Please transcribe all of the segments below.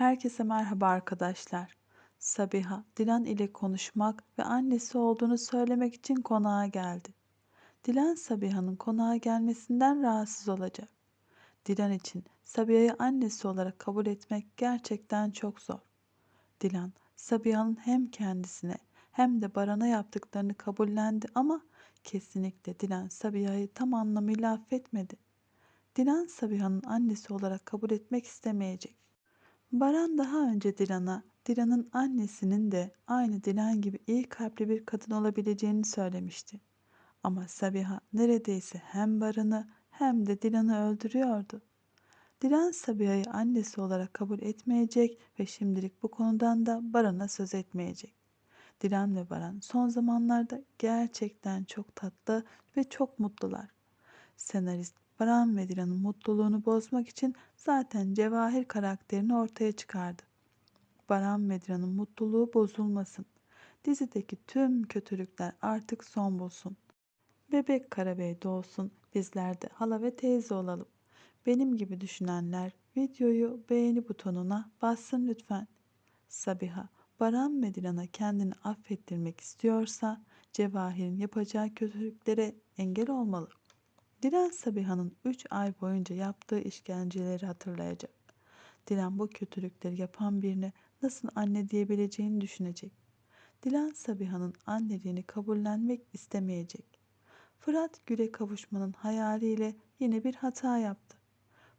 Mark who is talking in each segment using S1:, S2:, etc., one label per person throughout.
S1: Herkese merhaba arkadaşlar. Sabiha, Dilan ile konuşmak ve annesi olduğunu söylemek için konağa geldi. Dilan Sabiha'nın konağa gelmesinden rahatsız olacak. Dilan için Sabiha'yı annesi olarak kabul etmek gerçekten çok zor. Dilan, Sabiha'nın hem kendisine hem de Baran'a yaptıklarını kabullendi ama kesinlikle Dilan Sabiha'yı tam anlamıyla affetmedi. Dilan Sabiha'nın annesi olarak kabul etmek istemeyecek. Baran daha önce Dilan'a, Dilan'ın annesinin de aynı Dilan gibi iyi kalpli bir kadın olabileceğini söylemişti. Ama Sabiha neredeyse hem Baran'ı hem de Dilan'ı öldürüyordu. Dilan Sabiha'yı annesi olarak kabul etmeyecek ve şimdilik bu konudan da Baran'a söz etmeyecek. Dilan ve Baran son zamanlarda gerçekten çok tatlı ve çok mutlular. Senarist Baran ve Dilan'ın mutluluğunu bozmak için zaten Cevahir karakterini ortaya çıkardı. Baran ve Dilan'ın mutluluğu bozulmasın. Dizideki tüm kötülükler artık son bulsun. Bebek Karabey doğsun, bizler de hala ve teyze olalım. Benim gibi düşünenler videoyu beğeni butonuna bassın lütfen. Sabiha, Baran ve Dilan'a kendini affettirmek istiyorsa Cevahir'in yapacağı kötülüklere engel olmalı. Dilan Sabiha'nın 3 ay boyunca yaptığı işkenceleri hatırlayacak. Dilan bu kötülükleri yapan birine nasıl anne diyebileceğini düşünecek. Dilan Sabiha'nın anneliğini kabullenmek istemeyecek. Fırat Gül'e kavuşmanın hayaliyle yine bir hata yaptı.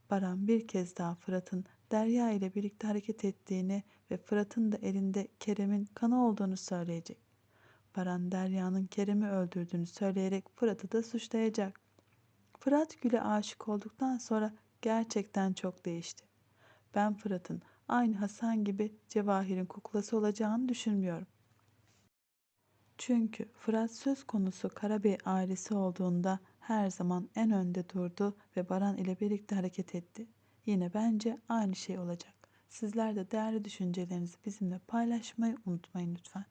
S1: Baran bir kez daha Fırat'ın Derya ile birlikte hareket ettiğini ve Fırat'ın da elinde Kerem'in kanı olduğunu söyleyecek. Baran Derya'nın Kerem'i öldürdüğünü söyleyerek Fırat'ı da suçlayacak. Fırat Gül'e aşık olduktan sonra gerçekten çok değişti. Ben Fırat'ın aynı Hasan gibi Cevahir'in kuklası olacağını düşünmüyorum. Çünkü Fırat söz konusu Karabey ailesi olduğunda her zaman en önde durdu ve Baran ile birlikte hareket etti. Yine bence aynı şey olacak. Sizler de değerli düşüncelerinizi bizimle paylaşmayı unutmayın lütfen.